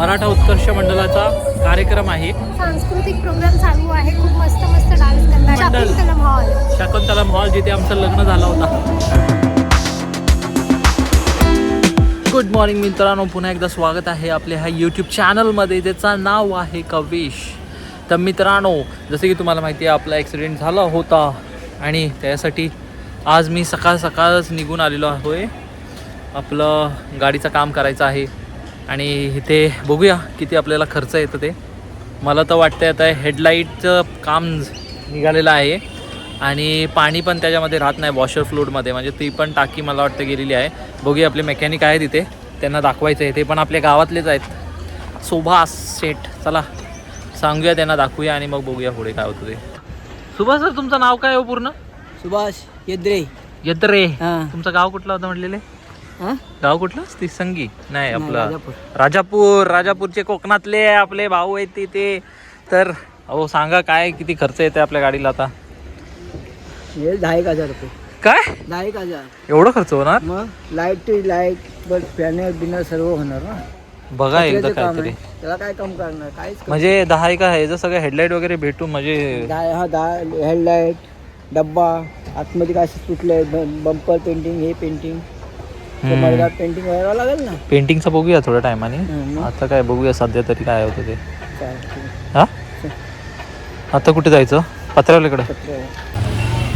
मराठा उत्कर्ष मंडळाचा कार्यक्रम आहे. सांस्कृतिक प्रोग्राम चालू आहे. खूप मस्त मस्त डान्स मंडल. शाकुंतलम हॉल शाकुंतलम हॉल जिथे आमचं लग्न झालं होता. गुड मॉर्निंग मित्रांनो. पुन्हा एकदा स्वागत आहे आपल्या ह्या यूट्यूब चॅनलमध्ये ज्याचं नाव आहे कवेश. तर मित्रांनो जसे की तुम्हाला माहिती आहे आपला ॲक्सिडेंट झाला होता. आणि त्यासाठी आज मी सकाळ सकाळच निघून आलेलो आहे. आपलं गाडीचं काम करायचं आहे. आणि इथे बघूया किती आपल्याला खर्च येतं ते. मला तर वाटतं आता हेडलाईटचं काम निघालेलं आहे. आणि पाणी पण त्याच्यामध्ये राहत नाही वॉशर फ्लूडमध्ये म्हणजे ती पण टाकी मला वाटतं गेलेली आहे. बघूया आपले मेकॅनिक आहे तिथे त्यांना दाखवायचं आहे ते. पण आपल्या गावातलेच आहेत. सुभाष शेठ चला सांगूया त्यांना दाखवूया आणि मग बघूया पुढे काय होतं ते. सुभाष सर तुमचं नाव काय हो पूर्ण? सुभाष येद्रे. यद्रे. तुमचं गाव कुठलं होतं म्हटलेले? गाव कुठलं? तिसंगी नाही नाही, आपलं राजापूर. राजापूर. राजापूरचे कोकणातले आपले भाऊ आहेत तिथे तर अहो सांगा काय किती खर्च येते आपल्या गाडीला आता? दहा एक हजार रुपये. काय? दहा एक हजार. एवढं खर्च होणार? मग लाइट लाइट बस फॅनर बिनर सर्व होणार ना. बघा एकदा काहीतरी. आहे. त्याला काय काम करणार? काम- म्हणजे दहा एका ह्याचं सगळं हेडलाईट वगैरे भेटून म्हणजे दहा हा दहा हेडलाईट डब्बा आतमध्ये काय तुटलंय बंपर पेंटिंग हे पेंटिंग पेंटिंग लागेल ना? पेंटिंगचं बघूया थोड्या टायमाने. आता काय बघूया सध्या तरी काय होतं ते. हा? आता कुठे जायचं? पत्र्यावलीकडे. पत्र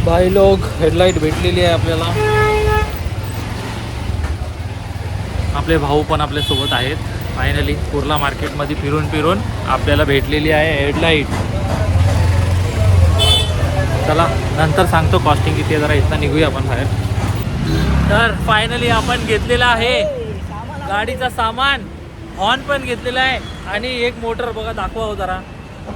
बाई लोक हेडलाईट भेटलेली आहे आपल्याला. आपले भाऊ पण आपल्यासोबत आहेत. फायनली कुर्ला मार्केटमध्ये फिरून फिरून आपल्याला भेटलेली आहे हेडलाईट चला नंतर सांगतो कॉस्टिंग किती आहे जरा इथं निघूया आपण बाहेर. तर फायनली आपण घेतलेला आहे. गाडीचा सामान हॉर्न पण घेतलेला आहे. आणि एक मोटर बघा दाखवा हो जरा.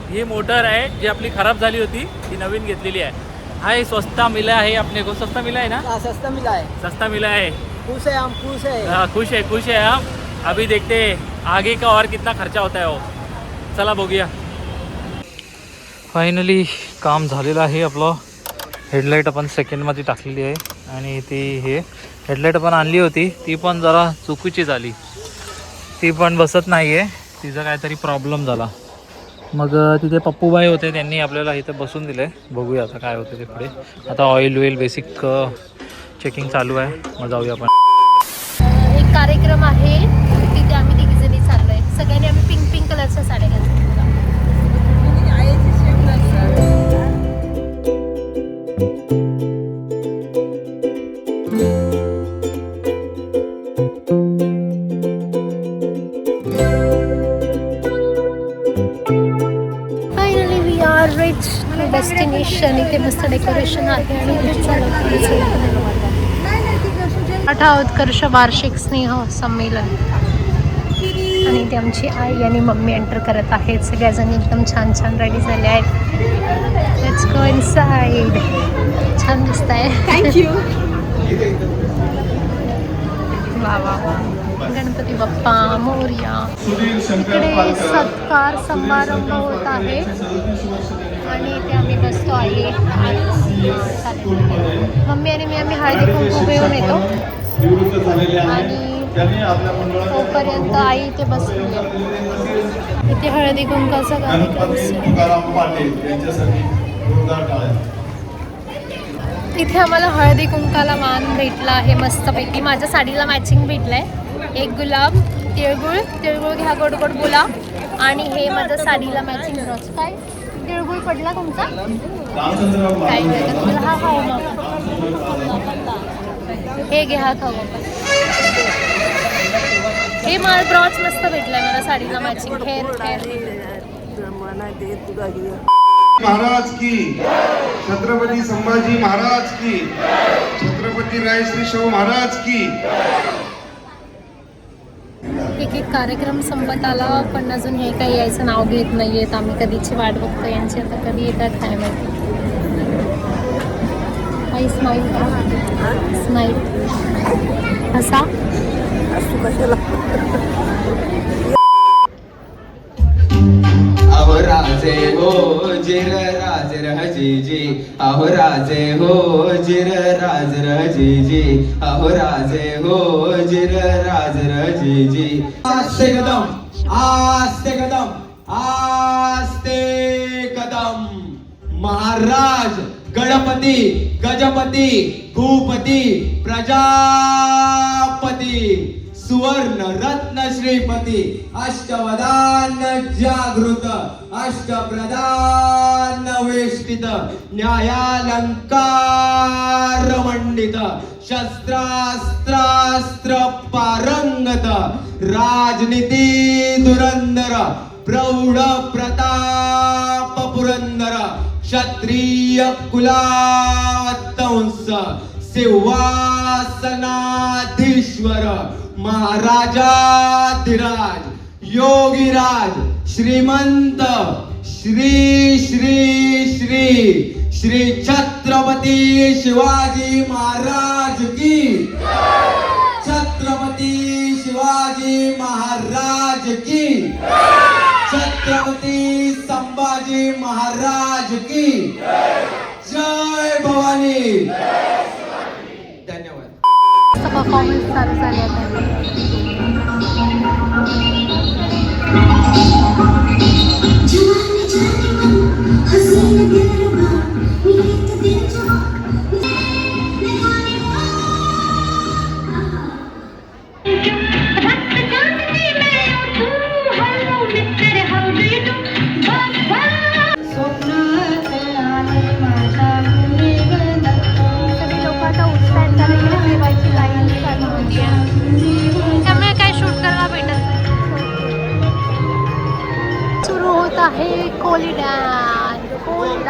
ही मोटर आहे जी आपली खराब झाली होती ती नवीन घेतलेली आहे. हाय स्वस्ता मिला है अपने को. सस्ता मिला है ना? हा, सस्ता मिला है सस्ता मिला है खुश है हम खुश है हाँ, खुश है खुश है हम अभी देखते हैं आगे का और कितना खर्चा होता है वो. चला बघूया. फायनली काम झालेलं आहे आपलं. हेडलाईट आपण सेकंडमध्ये टाकलेली आहे. आणि ती हे हेडलाईट पण आणली होती. ती पण जरा चुकीची झाली. ती पण बसत नाही आहे तिचा काहीतरी प्रॉब्लेम झाला. मग तिथे पप्पूबाई होते. त्यांनी आपल्याला इथं बसून दिलं. आहे बघूया आता काय होतं ते पुढे. आता ऑइल वेल बेसिक चेकिंग चालू आहे. मग जाऊया आपण. एक कार्यक्रम आहे. तिथे आम्ही डेस्टिनेशन इथे मस्त डेकोरेशन आहे आणि उत्कर्ष वार्षिक स्नेह संमेलन. आणि इथे आमची आई आणि मम्मी एंटर करत आहेत. सगळ्याजणी एकदम छान छान रेडी झाले आहेत. लेट्स गो इनसाइड छान दिसत आहे. थँक्यू वा वा गणपती बाप्पा मोर्या. इकडे सत्कार समारंभ होत आहे. आणि इथे आम्ही बसतो आहे. मम्मी आणि मी आम्ही हळदी कुंकू घेऊन येतो. आणि तोपर्यंत आई इथे बसली. आहे इथे हळदी कुंकाचा कार्यक्रम इथे आम्हाला हळदी कुंकाला मान भेटला आहे मस्तपैकी. माझ्या साडीला मॅचिंग भेटलंय. एक गुलाब तिळगुळ तिळगुळ घ्या गोड गोड बोला आणि हे माझ्या साडीला मॅचिंग काय? तिळगुळ पडला तुमचा? काही नाही हा खाऊ मग हे घे हा खाऊ हे मला ब्रॉच मस्त भेटलंय मला साडीला मॅचिंग हेअर हेअर महाराज की. छत्रपती संभाजी महाराज की. छत्रपती रायश्री शाहू महाराज की. एक एक कार्यक्रम संपत आला पण अजून हे काही यायचं नाव घेत नाही आहेत आम्ही कधीची वाट बघतो यांची आता कधी येतात काय माहिती. आई स्माईल स्माईल असा? राजे हो जिर राज रजी जी अहो राजे हो जिर राज रजी जी अहो राजे हो जिर राज रजी जी आस्ते कदम आस्ते कदम आस्ते कदम. महाराज गणपती गजपती भूपती प्रजापती. सुवर्ण रत्न श्रीपती अष्टवदान जागृत अष्टप्रधान वेष्टित न्यायालंकार मंडित शस्त्रास्त्रास्त्र पारंगत राजनीती दुरंदर प्रौढ प्रताप पुरंदर क्षत्रिय कुलावतंस सिंहासनाधीश्वर महाराजाधिराज योगीराज श्रीमंत श्री श्री श्री श्री छत्रपती शिवाजी महाराज की छत्रपती शिवाजी महाराज की छत्रपती संभाजी महाराज की जय भवानी। परफॉर्मन्स चालू झाले आता. आहे कोली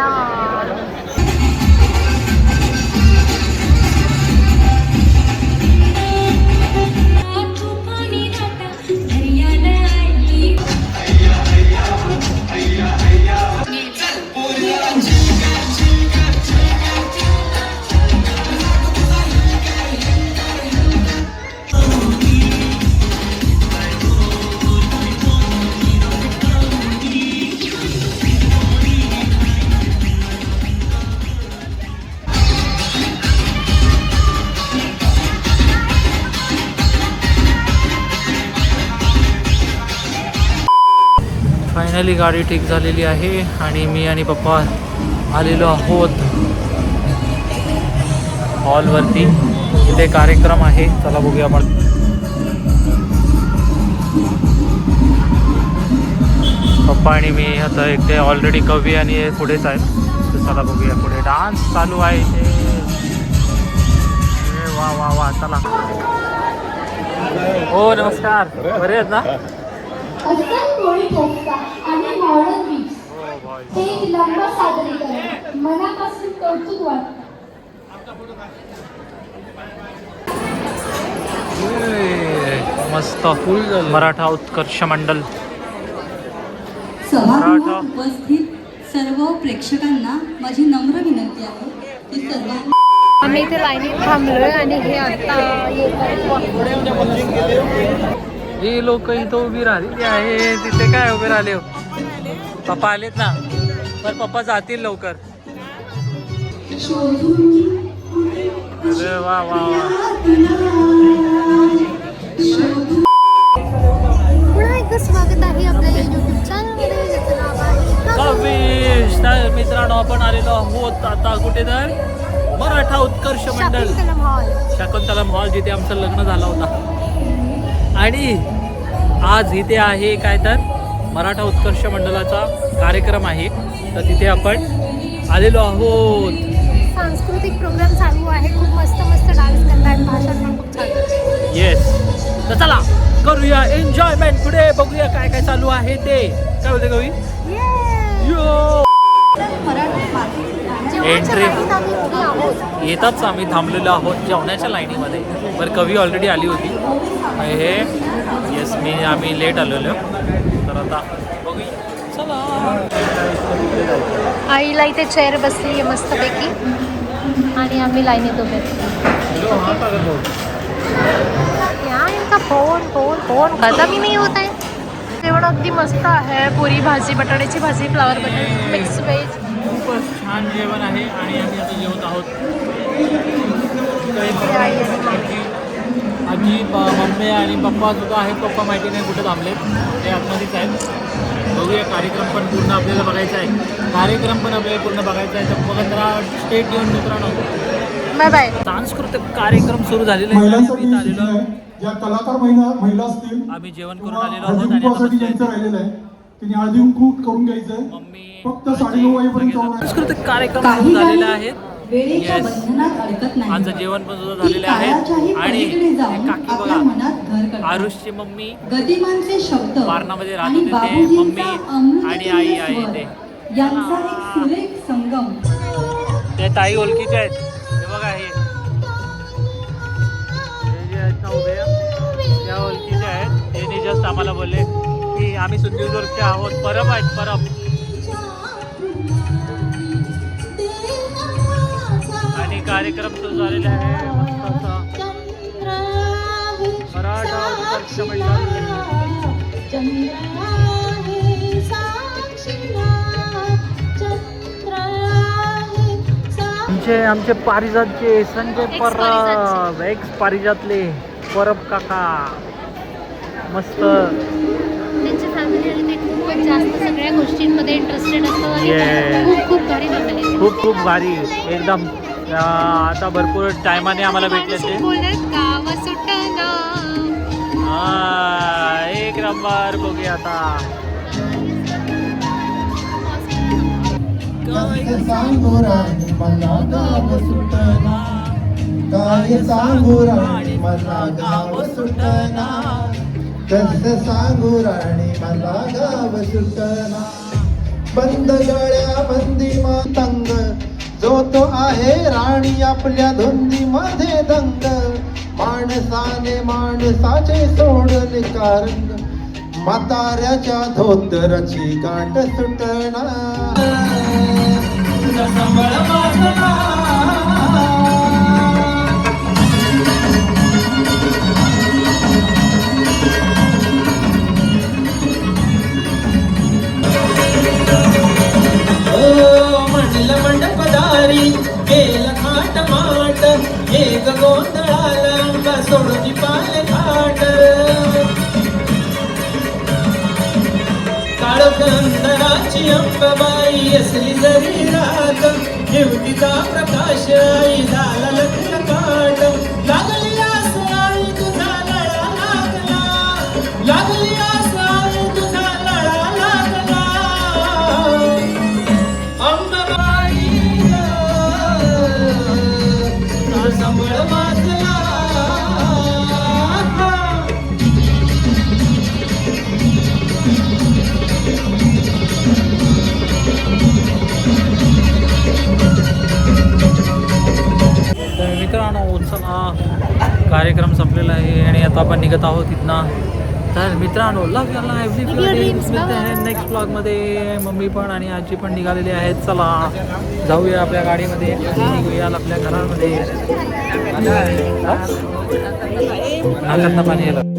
फायनली गाडी ठीक झालेली आहे आणि मी आणि पप्पा आलेलो आहोत हॉलवरती. इथे कार्यक्रम आहे. चला बघूया आपण. पप्पा आणि मी आता इथे ऑलरेडी कवी आणि हे पुढेच आहेत. चला बघूया पुढे. डान्स चालू आहे इथे. वा वा वा. चला. हो नमस्कार. बरे आहेत ना? कोळी पोस्ता आणि मॉडर्न बीच हे एक लंब सादरीकरण मनापासून कौतुक वाटतं ए, मस्त. मराठा उत्कर्ष मंडल. सभागृहात मराठा. उपस्थित सर्व प्रेक्षकांना माझी नम्र विनंती आहे की सर्वांनी आम्ही इथे लाईनीत थांबलोय आणि हे आता ही लोक इथं उभी राहिलेली आहे तिथे काय उभे राहिले हो? पप्पा आलेत ना. पण पप्पा जातील लवकर. अरे वा वा वा. पुन्हा एकदा स्वागत आहे आपल्या युट्यूब चॅनलमध्ये ज्याचं नाव आहे कवीश. तर मित्रांनो आपण आलेलो आहोत आता कुठे तर मराठा उत्कर्ष मंडळ शाकुंतलम हॉल जिथे आमचं लग्न झालं होता. आणि आज इथे आहे काय तर मराठा उत्कर्ष मंडळाचा कार्यक्रम आहे. तर तिथे आपण आलेलो आहोत. सांस्कृतिक प्रोग्राम चालू आहे. खूप मस्त मस्त डान्स करतात. भाषण पण खूप छान येस तर चला करूया एन्जॉयमेंट पुढे बघूया काय काय चालू आहे ते. काय बोलते कवी? यो आहोत येताच आम्ही थांबलेलो आहोत जेवणाच्या लाईनीमध्ये. बरं कवी ऑलरेडी आली होती. हे येस मी आम्ही लेट आलेलो. तर आता बघूया. चला. आईला इथे चेअर बसली आहे मस्तपैकी. आणि आम्ही लाईनीत उभे यार इनका फोन फोन फोन खत्म ही नहीं होता है जेवण अगदी मस्त आहे. पुरी भाजी बटाट्याची भाजी फ्लावर बटाटे मिक्स व्हेज खूपच छान जेवण आहे आणि आम्ही आता जेवत आहोत. आजी मम्मी आणि पप्पा सुद्धा आहेत. पप्पा माहिती नाही कुठे थांबलेत. ते आतमध्येच आहेत. बघूया कार्यक्रम पण पूर्ण आपल्याला बघायचा आहे. कार्यक्रम पण आपल्याला पूर्ण बघायचा आहे. तर बघत राहा स्टेट येऊन मित्रांनो. बाय बाय सांस्कृतिक कार्यक्रम सुरू झालेले आहे आणि आम्ही इथं आलेलो आहोत. ज्या कलाकार महिला महिला असतील. आम्ही जेवण करून आलेलो आहोत आणि आहे त्यांनी हळदी कुंकू करून घ्यायचंय. मम्मी फक्त साडेनऊ वाजेपर्यंत आहे. सांस्कृतिक कार्यक्रम झालेले आहेत. वेळेच्या Yes. बंधनात अडकत नाही. आमचं जेवण पण सुद्धा ती झालेले आहे. आणि काकी बघा मनात घर करतात. आरुषची मम्मी गदिमांचे शब्द वारणामध्ये राहत आणि होते मम्मी आणि आई आहे ते. यांचा एक सुरेख संगम. ते ताई ओळखीचे आहेत. हे बघा हे. हे जे आहेत ना उभे त्या ओळखीचे आहेत. त्यांनी जस्ट आम्हाला बोलले. की आम्ही सिंधुदुर्गचे आहोत. परब आहेत परब. आणि कार्यक्रम सुरू झालेला आहे. मराठा मंडळ आमचे आमचे पारिजातचे संजय परब. एक्स पारिजातले परब काका. मस्त. फॅमिली आणि ते खूपच जास्त सगळ्या गोष्टींमध्ये इंटरेस्टेड आणि. खूप खूप भारी फॅमिली आहे. खूप खूप भारी. एकदम अं, आता भरपूर टायमाने आम्हाला भेटले ते. बोलत गाव हा, एक नंबर बघूया आता. काय सांगू राणी मला गाव सुटना काय सांगू राणी मला गाव सुटना कस सांगू राणी मला गाव सुटना. बंद गळ्या बंदी मातंग. जो तो आहे राणी आपल्या धुंदी मध्ये दंग. माणसाने माणसाचे सोडले कारण म्हाताऱ्याच्या धोतराची गाठ सुटणार म्हणलं मंडपदारी केलं खाट माट एक गोंधळाला सोडून पाल खाट काळकंदराची अंबाबाई असली जरी कार्यक्रम संपलेला आहे आणि आता आपण निघत आहोत इथनं. तर मित्रांनो लव या लाईव्ह dreams, मिळते bye. आहे नेक्स्ट ब्लॉगमध्ये मम्मी पण आणि आजी पण निघालेली आहेत. चला जाऊया आपल्या गाडीमध्ये. निघूया आपल्या घरामध्ये. पाणी आलं.